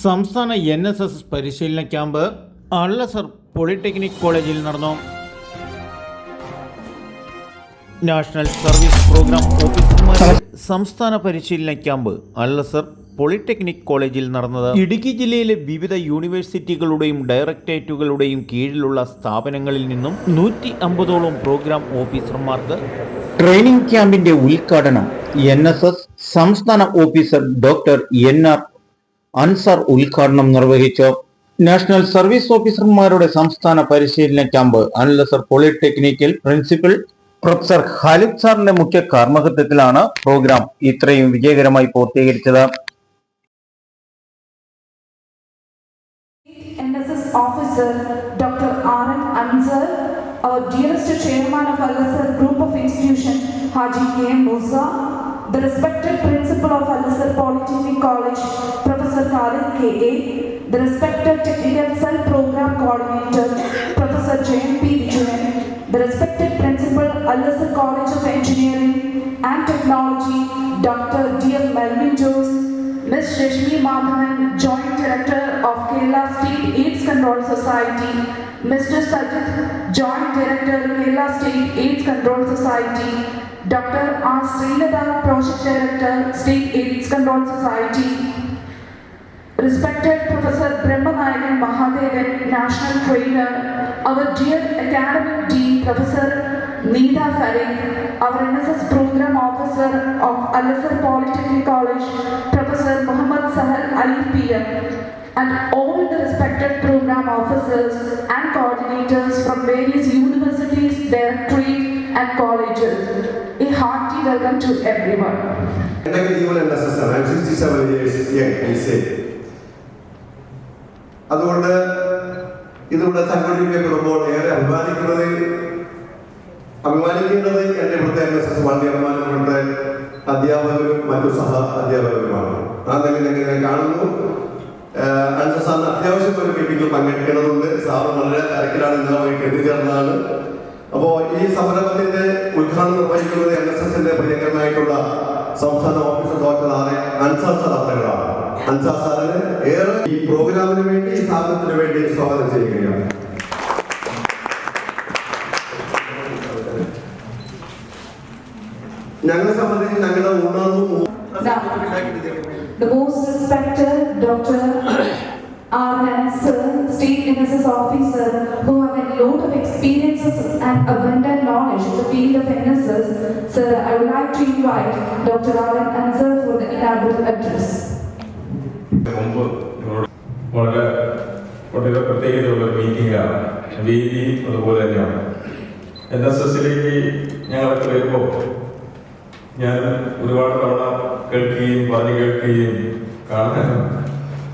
സംസ്ഥാന N S S പരിശീലന camp അള്ളസർ പോളിടെക്നിക് കോളേജിൽ നടന്നു. നാഷണൽ സർവീസ് പ്രോഗ്രാം ഓഫീസർമാരുടെ സംസ്ഥാന പരിശീലന ക്യാമ്പ് അള്ളസർ പോളിടെക്നിക് കോളേജിൽ നടന്നത്. ഇടുക്കി ജില്ലയിലെ വിവിധ യൂണിവേഴ്സിറ്റികളുടെയും ഡയറക്ടറേറ്റുകളുടെയും കീഴിലുള്ള സ്ഥാപനങ്ങളിൽ നിന്നും നൂറ്റി അമ്പതോളം പ്രോഗ്രാം ഓഫീസർമാർക്ക് ട്രെയിനിംഗ് ക്യാമ്പിന്റെ ഉദ്ഘാടനം എൻ സംസ്ഥാന officer doctor N R Ansar ഉദ്ഘാടനം നിർവഹിച്ചു. നാഷണൽ സർവീസ് ഓഫീസർമാരുടെ സംസ്ഥാന പരിശീലന ക്യാമ്പ് അനലസർ പോളിടെക്നിക്കിൽ പ്രിൻസിപ്പൽ പ്രൊഫസർ ഖാലിദ് സാറിന്റെ മുഖ്യ കാർമ്മകത്വത്തിലാണ് പ്രോഗ്രാം ഇത്രയും വിജയകരമായി പൂർത്തീകരിച്ചത്. Officer doctor Anand Ansar group of Professor Khalid K.A., the respected technical cell program coordinator, Professor J.M.P. Vijayan, the respected principal, Al-Azhar College of Engineering and Technology, Dr. D.F. Melvin Jose, Ms. Rashmi Madhavan, Joint Director of Kerala State AIDS Control Society, Mr. Sajid, Joint Director, Kerala State AIDS Control Society, Dr. R. Srilada, Project Director, State AIDS Control Society, Respected Professor Brahmanayagan Mahadevan, National Trainer, our dear academic dean, Professor Nida Farid, our NSS Program Officer of Al-Azhar Polytechnic College, Professor Muhammad Sahar Ali P.M., and all the respected program officers and coordinators from various universities, their trade and colleges. A hearty welcome to everyone. I'm 67 years young, I say. അതുകൊണ്ട് ഇതിവിടെ സംഘടിപ്പിക്കപ്പെടുമ്പോൾ ഏറെ അഭിമാനിക്കുന്നത് അഭിമാനിക്കേണ്ടത് എന്റെ ഇവിടുത്തെ N S S വണ്ടിയന്മാരുടെ അധ്യാപകരും മറ്റു സഹ അധ്യാപകരുമാണ്. ആ നിലയിൽ കാണുന്നു. സാറിന് അത്യാവശ്യം ഒരു മീറ്റിംഗിൽ പങ്കെടുക്കേണ്ടതുണ്ട്. സാറ് വളരെ തിരക്കിലാണ് ഇന്നലെ വഴിക്ക് എത്തിച്ചേർന്നതാണ് അപ്പോ ഈ സംരംഭത്തിന്റെ ഉദ്ഘാടനം നിർവഹിക്കുന്നത് എൻ എസ് എസിന്റെ പ്രിയങ്കരനായിട്ടുള്ള സംസ്ഥാന officer doctor R Ansar sir Ansar സാറിന് ഏറെ ഈ പ്രോഗ്രാമിന് വേണ്ടി ഈ സ്ഥാപനത്തിന് വേണ്ടി സ്വാഗതം ചെയ്യുകയാണ് ഞങ്ങളെ സംബന്ധിച്ച് ഞങ്ങളുടെ. R. Sir, I would like to invite Dr. R. Ansar for the inaugural address. മുമ്പ് നിങ്ങളോട് വളരെ വളരെ പ്രത്യേകതയുള്ള മീറ്റിംഗാണ്. വേദിയും അതുപോലെ തന്നെയാണ്. എൻ എസ് എസിലേക്ക് ഞങ്ങളൊക്കെ വരുമ്പോൾ ഞാൻ ഒരുപാട് തവണ കേൾക്കുകയും പറഞ്ഞു കേൾക്കുകയും കാണാൻ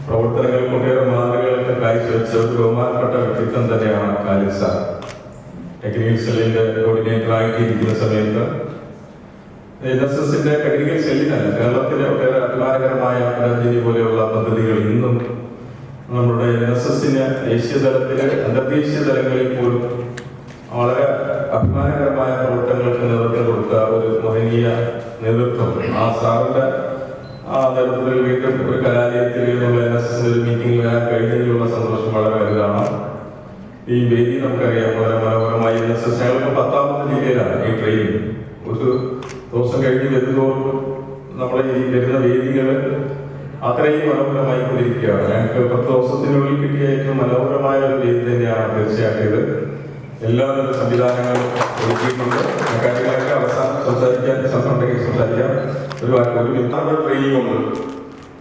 പ്രവർത്തനങ്ങൾ കൊണ്ടുവരുന്ന മാതൃകകളൊക്കെ കാഴ്ചവെച്ച ഒരു ബഹുമാനപ്പെട്ട വ്യക്തിത്വം തന്നെയാണ് കാലിസ ടെക്നിക്കൽ സെല്ലിന്റെ കോർഡിനേറ്റർ ആയിട്ടിരിക്കുന്ന സമയത്ത് എൻ എസ് എസിന്റെ കേരളത്തിലെ ഒട്ടേറെ അഭിമാനകരമായ പരഞ്ജലി പോലെയുള്ള പദ്ധതികൾ ഇന്നും നമ്മുടെ എൻ എസ് എസിന് ദേശീയ തലത്തിൽ അന്തർദേശീയ തലങ്ങളിൽ പോലും വളരെ അഭിമാനകരമായ പ്രവർത്തനങ്ങൾക്ക് നേതൃത്വം കൊടുത്ത ഒരു മഹനീയ നേതൃത്വം. ആ സാറിന്റെ ആ നേതൃത്വത്തിൽ വീണ്ടും ഒരു കലാലയത്തിൽ നിന്നുള്ള എൻ എസ് എസിന്റെ ഒരു മീറ്റിംഗിൽ വരാൻ കഴിഞ്ഞതിലുള്ള സന്തോഷം വളരെ വലുതാണ്. ഈ വേദി നമുക്കറിയാം വളരെ മനോഹരമായി എൻ എസ് എസ് ഞങ്ങൾക്ക് പത്താമത്തെ ജില്ലയിലാണ് ഈ ട്രെയിനിങ് ദിവസം കഴിഞ്ഞ് വരുന്നതോറും നമ്മൾ ഈ വരുന്ന വേദികൾ അത്രയും മനോഹരമായി കൊണ്ടിരിക്കുകയാണ് ഞങ്ങൾക്ക് പത്ത് ദിവസത്തിനുള്ളിൽ കിട്ടിയ ഏറ്റവും മനോഹരമായ ഒരു വേദി തന്നെയാണ് തീർച്ചയായിട്ടും ഇത്. എല്ലാവിധ സംവിധാനങ്ങളും ഒരുക്കിയിട്ടുണ്ട്. കാര്യങ്ങളൊക്കെ അവസാനം സംസാരിക്കാൻ സംസാരിക്കാൻ സംസാരിക്കാം. ഒരു ഒരു മിത്ര ട്രെയിനിങ്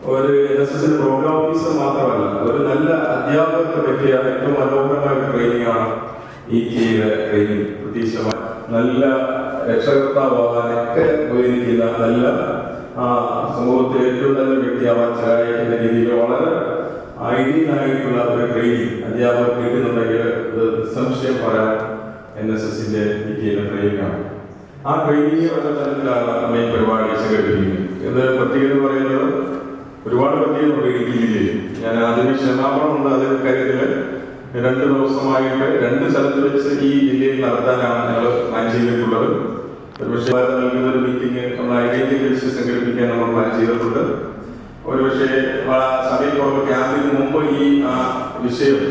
ഒരു എൻ എസ് എസിന്റെ പ്രോഗ്രാം ഓഫീസർ മാത്രമല്ല ഒരു നല്ല അധ്യാപകർക്ക് പറ്റിയ ഏറ്റവും മനോഹരമായ ട്രെയിനിങ് ആണ് ഈ ചെയ്ത ട്രെയിനിങ് പ്രതീക്ഷമായി നല്ല രക്ഷകർത്താവാകാനൊക്കെ ഉപയോഗിക്കുന്ന നല്ല ആ, സമൂഹത്തിൽ ഏറ്റവും നല്ല വ്യക്തിയാവാൻ സഹായിക്കുന്ന രീതിയിൽ വളരെ ഐഡിയൽ ആയിട്ടുള്ള ഒരു ട്രെയിനിങ് അധ്യാപകർ കിട്ടുന്നുണ്ടെങ്കിൽ ഇത് സംശയം പറയാൻ എൻ എസ് എസിന്റെ വിദ്യയിലെ ട്രെയിനിങ്ങാണ് ആ ട്രെയിനിങ് വളരെ തരത്തിലാണ് ഈ പരിപാടി സംഘടിപ്പിക്കുന്നത്. ഇത് പ്രത്യേകത എന്ന് പറയുന്നത് ഒരുപാട് പ്രത്യേകത ജില്ലയിൽ. ഞാൻ ക്ഷമാപണം ഉണ്ട് അതിന് കാര്യത്തിൽ. രണ്ട് ദിവസമായിട്ട് രണ്ട് സ്ഥലത്ത് വെച്ച് ഈ ജില്ലയിൽ നടത്താനാണ് ഞങ്ങൾ ചെയ്തിട്ടുള്ളത്. ഒരുപക്ഷെ നൽകുന്ന ഒരു മീറ്റിംഗ് നമ്മൾ ഐഡന്റിറ്റി വെച്ച് സംഘടിപ്പിക്കാൻ നമ്മൾ പ്ലാൻ ചെയ്തിട്ടുണ്ട്. ഒരുപക്ഷെ സമയത്തോളം ക്യാമ്പിന് മുമ്പ് ഈ വിഷയം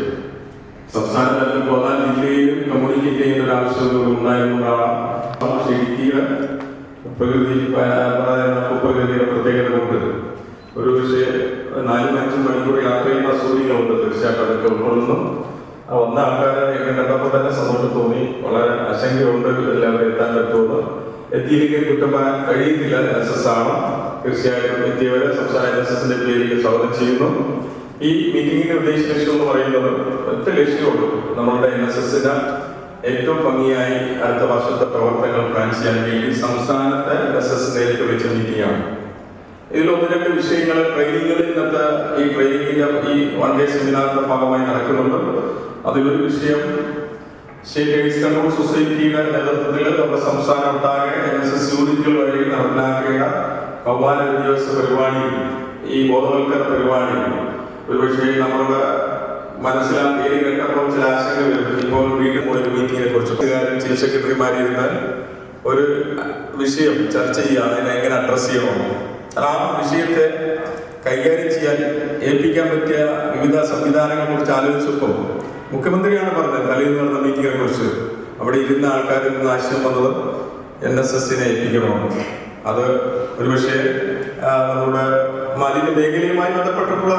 സംസ്ഥാന തലത്തിൽ പോകാൻ ജില്ലയിലും കമ്മ്യൂണിക്കേറ്റ് ചെയ്യുന്ന ഒരു ആവശ്യം ഉണ്ടായിരുന്നതാണ് ഇടുക്കിയുടെ പ്രകൃതി ഭൂപ്രകൃതിയുടെ പ്രത്യേകത കൊണ്ട്. ഒരു പക്ഷേ നാലും അഞ്ചും മണിക്കൂർ യാത്ര ചെയ്യുന്ന സൂര്യകളുണ്ട് തീർച്ചയായിട്ടും അതൊക്കെ ഉൾക്കൊള്ളുന്നു. വന്ന ആൾക്കാരെ കണ്ടപ്പോൾ തന്നെ സന്തോഷം തോന്നി വളരെ ആശങ്കയുണ്ട് എല്ലാവരും എത്താൻ പറ്റുമെന്ന് എത്തിയില്ലെങ്കിൽ കുറ്റം പറയാൻ കഴിയുന്നില്ല. എസ് എസ് ആണ്. തീർച്ചയായിട്ടും എത്തിയവരെ സംസ്ഥാന എൻ എസ് എസിന്റെ പേരിൽ സ്വാഗതം ചെയ്യുന്നു. ഈ മീറ്റിംഗിന്റെ ഉദ്ദേശ ലക്ഷ്യം എന്ന് പറയുന്നത് ഒറ്റ ലക്ഷ്യമുള്ളൂ നമ്മളുടെ എൻ എസ് എസിന്റെ ഏറ്റവും ഭംഗിയായി അടുത്ത വർഷത്തെ പ്രവർത്തനങ്ങൾ പ്ലാൻ ചെയ്യാൻ വേണ്ടി സംസ്ഥാനത്തെ എസ് എസ് നേരിട്ട് വെച്ച മീറ്റിംഗ് ആണ് ഇതിൽ ഒന്ന് രണ്ട് വിഷയങ്ങൾ ട്രെയിനിങ്ങുകൾ ഇന്നത്തെ ഈ ട്രെയിനിങ്ങിന്റെ ഈ വൺ ഡേ സെമിനാറിന്റെ ഭാഗമായി നടക്കുന്നുണ്ട്. അതിലൊരു വിഷയം സ്റ്റേറ്റ് കൺട്രോൾ സൊസൈറ്റിയുടെ നേതൃത്വത്തിൽ നമ്മുടെ സംസ്ഥാനം ഒട്ടാകെ എൻ എസ് എസ് യൂണിറ്റുകൾ വഴി നടപ്പിലാക്കിയ കൗമാര വിദ്യാഭ്യാസ പരിപാടി ഈ ബോധവൽക്കരണ പരിപാടി. ഒരുപക്ഷേ നമ്മളുടെ മനസ്സിലാ പേര് കേട്ടപ്പോൾ ചില ആശങ്ക വരും ഇപ്പോൾ വീണ്ടും ഒരു മീറ്റിങ്ങിനെ കുറിച്ച് ചീഫ് സെക്രട്ടറിമാരിരുന്നാൽ ഒരു വിഷയം ചർച്ച ചെയ്യുക അതിനെ എങ്ങനെ അഡ്രസ് ചെയ്യണം? ആ വിഷയത്തെ കൈകാര്യം ചെയ്യാൻ ഏൽപ്പിക്കാൻ പറ്റിയ വിവിധ സംവിധാനങ്ങളെ കുറിച്ച് ആലോചിച്ചപ്പോൾ മുഖ്യമന്ത്രിയാണ് പറഞ്ഞത് തലേന്ന് നടന്ന മീറ്റിങ്ങിനെ കുറിച്ച്. അവിടെ ഇരുന്ന ആൾക്കാരിൽ നിന്ന് ആശയം വന്നത് എൻ എസ് എസിനെ ഏൽപ്പിക്കണമെന്ന് അത് ഒരുപക്ഷെ നമ്മുടെ മാലിന്യ മേഖലയുമായി ബന്ധപ്പെട്ടിട്ടുള്ള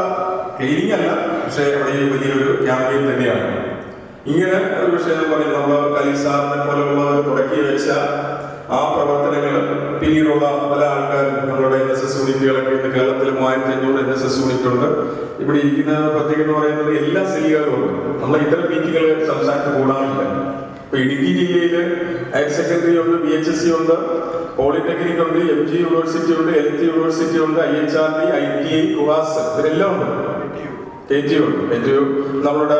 ക്ലീനിങ് അല്ല പക്ഷേ അവിടെ വലിയൊരു ക്യാമ്പയിൻ തന്നെയാണ്. ഇങ്ങനെ ഒരു വിഷയം പറയും നമ്മൾ കലീസാറിനെ പോലെയുള്ളവർ തുടക്കി വെച്ച ആ പ്രവർത്തനങ്ങൾ പിന്നീടുള്ള പല ആൾക്കാരും നമ്മുടെ എൻ എസ് എസ് യൂണിറ്റുകളൊക്കെ ഇന്ന് കേരളത്തിൽ മൂവായിരത്തി അഞ്ഞൂറ് എൻ എസ് എസ് യൂണിറ്റ് ഉണ്ട് ഇവിടെ ഇരിക്കുന്ന പ്രത്യേകത എന്ന് പറയുന്നത് എല്ലാ സെല്ലുകളും ഉണ്ട്. നമ്മൾ ഇതര മീറ്റിങ്ങുകൾ സംസാരിച്ച് കൂടാറില്ല. ഇപ്പൊ ഇടുക്കി ജില്ലയിൽ ഹയർ സെക്കൻഡറി ഉണ്ട് ബി എച്ച് എസ് സി ഉണ്ട് പോളിടെക്നിക് ഉണ്ട് എം ജി യൂണിവേഴ്സിറ്റി ഉണ്ട് എൽ ടി യൂണിവേഴ്സിറ്റി ഉണ്ട് I H R D I T I KUVAS ഇതെല്ലാം ഉണ്ട്. കെ ടി ഉണ്ട്. കെ ടി നമ്മളുടെ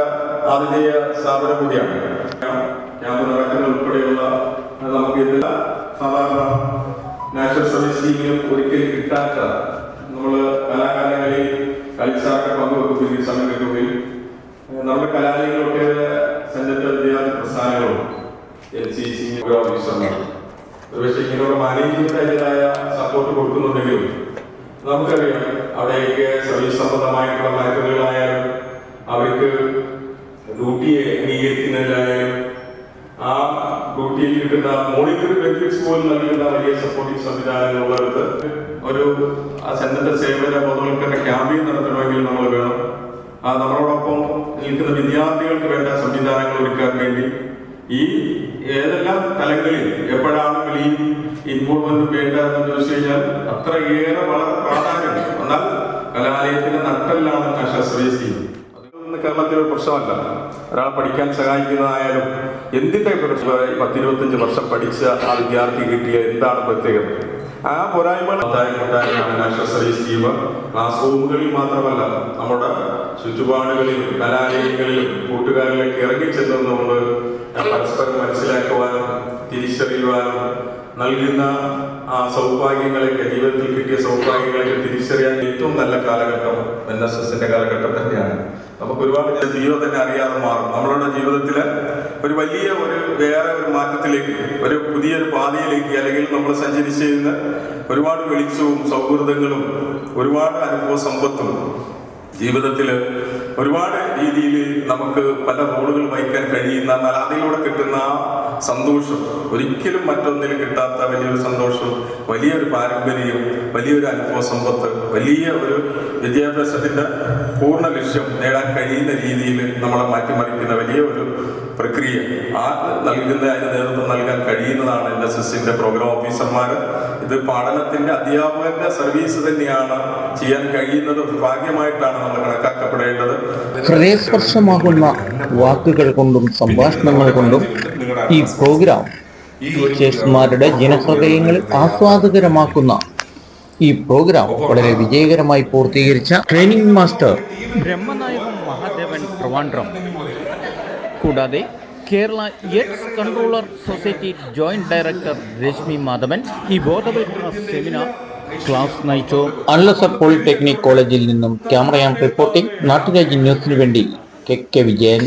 ആതിഥേയ സ്ഥാപനം കൂടിയാണ്. ക്യാമ്പ് നടക്കുന്ന ഉൾപ്പെടെയുള്ള നമുക്ക് സാധാരണ സർവീസ് ഒരിക്കലും കിട്ടാത്ത നമ്മൾ കലാകാലങ്ങളിൽ കളിച്ചാട്ട പങ്കുവെക്കുകയും കിട്ടുകയും നമ്മുടെ കലാലയങ്ങളൊക്കെ സന്നദ്ധ വിദ്യാർത്ഥി പ്രസ്ഥാനങ്ങളും എൻ സി സി ഓഫീസർമാർ പക്ഷേ ഇങ്ങനെയുള്ള മാനേജ്മെന്റ് അതിന്റെതായ സപ്പോർട്ട് കൊടുക്കുന്നുണ്ടെങ്കിലും നമുക്കറിയാം അവിടെയൊക്കെ സർവീസ് സംബന്ധമായിട്ടുള്ള മരക്കുകളായാലും അവർക്ക് ഡ്യൂട്ടിയെ അംഗീകരിക്കുന്നതിലായാലും ആ ഡ്യൂട്ടിയിൽ കിട്ടുന്ന മോണിറ്ററി ബെനിഫിറ്റ്സ് പോലും നൽകുന്ന വലിയ സപ്പോർട്ടിംഗ് സംവിധാനങ്ങളുള്ളത് ഒരു ആ സെന്ററിന്റെ സേവന ബോധവൽക്കരണ ക്യാമ്പയിൻ നടത്തണമെങ്കിൽ നമ്മൾ വേണം. ആ നമ്മളോടൊപ്പം നിൽക്കുന്ന വിദ്യാർത്ഥികൾക്ക് വേണ്ട സംവിധാനങ്ങൾ ഒരുക്കാൻ വേണ്ടി. ഈ ഏതെല്ലാം തലങ്ങളിൽ എപ്പോഴാണെങ്കിൽ ഈ ഇൻവോൾവ്മെന്റ് വേണ്ടതെന്ന് ചോദിച്ചു കഴിഞ്ഞാൽ അത്രയേറെ വളരെ പ്രാധാന്യം. എന്നാൽ കലാലയത്തിന്റെ നട്ടല്ലാണ് നാഷണൽ സർവീസ് അതൊന്നും കേരളത്തിലെ ഒരു പ്രശ്നമല്ല. ഒരാൾ പഠിക്കാൻ സഹായിക്കുന്നതായാലും ഈ പത്തിരുപത്തഞ്ച് വർഷം പഠിച്ച ആ വിദ്യാർത്ഥി കിട്ടിയ എന്താണ് പ്രത്യേകത ആ ഉണ്ടായിക്കൊണ്ടാണ് നാഷണൽ ക്ലാസ് റൂമുകളിൽ മാത്രമല്ല നമ്മുടെ ചുറ്റുപാടുകളിലും കലാലയങ്ങളിലും കൂട്ടുകാരിലേക്ക് ഇറങ്ങിച്ചെന്നുകൊണ്ട് പരസ്പരം മനസ്സിലാക്കുവാനും തിരിച്ചറിയുവാനും നൽകുന്ന സൗഭാഗ്യങ്ങളൊക്കെ ജീവിതത്തിൽ കിട്ടിയ സൗഭാഗ്യങ്ങളൊക്കെ തിരിച്ചറിയാൻ ഏറ്റവും നല്ല കാലഘട്ടം എൻ എസ് എസിന്റെ കാലഘട്ടം തന്നെയാണ്. നമുക്ക് ഒരുപാട് ജീവിതം തന്നെ അറിയാതെ മാറും. നമ്മളുടെ ജീവിതത്തിൽ ഒരു വലിയ ഒരു വേറെ ഒരു മാറ്റത്തിലേക്ക് ഒരു പുതിയൊരു പാതയിലേക്ക് അല്ലെങ്കിൽ നമ്മൾ സഞ്ചരിച്ചിരുന്ന ഒരുപാട് വെളിച്ചവും സൗഹൃദങ്ങളും ഒരുപാട് അനുഭവ സമ്പത്തും ജീവിതത്തിൽ ഒരുപാട് രീതിയിൽ നമുക്ക് പല റോളുകൾ വഹിക്കാൻ കഴിയുന്ന എന്നാൽ അതിലൂടെ കിട്ടുന്ന സന്തോഷം. ഒരിക്കലും മറ്റൊന്നിൽ കിട്ടാത്ത വലിയൊരു സന്തോഷം വലിയൊരു പാരമ്പര്യം വലിയൊരു അനുഭവ സമ്പത്ത് വലിയ ഒരു വിദ്യാഭ്യാസത്തിന്റെ പൂർണ ലക്ഷ്യം നേടാൻ കഴിയുന്ന രീതിയിൽ നമ്മളെ മാറ്റിമറിക്കുന്ന വലിയ ഒരു പ്രക്രിയ. ആ നൽകുന്ന അതിന് നേതൃത്വം നൽകാൻ കഴിയുന്നതാണ് എൻ എസ് എസിന്റെ പ്രോഗ്രാം ഓഫീസർമാർ. ഇത് പഠനത്തിന്റെ അധ്യാപകന്റെ സർവീസ് തന്നെയാണ് ചെയ്യാൻ കഴിയുന്നത്. ഭാഗ്യമായിട്ടാണ് നമ്മൾ കണക്കാക്കപ്പെടേണ്ടത്. ഹൃദയസ്പർശമാകുന്ന വാക്കുകൾ കൊണ്ടും സംഭാഷണങ്ങൾ കൊണ്ടും ഈ പ്രോഗ്രാം ടീച്ചേഴ്സുമാരുടെ ജനഹൃദയങ്ങളിൽ ആസ്വാദകരമാക്കുന്ന ഈ പ്രോഗ്രാം വളരെ വിജയകരമായി പൂർത്തീകരിച്ച ട്രെയിനിങ് മാസ്റ്റർ ബ്രഹ്മനായകം മഹാദേവൻ ട്രിവാൻഡ്രം. കൂടാതെ Kerala AIDS controller society joint director Rashmi Madhavan ഈ ബോധവൽക്കരണ സെമിനാർ ക്ലാസ് നയിച്ചു? അൺലസർ പോളിടെക്നിക് കോളേജിൽ നിന്നും ക്യാമറയാൻ റിപ്പോർട്ടിംഗ് നാട്ടുരാജ്യ ന്യൂസിനു വേണ്ടി കെ കെ വിജയൻ.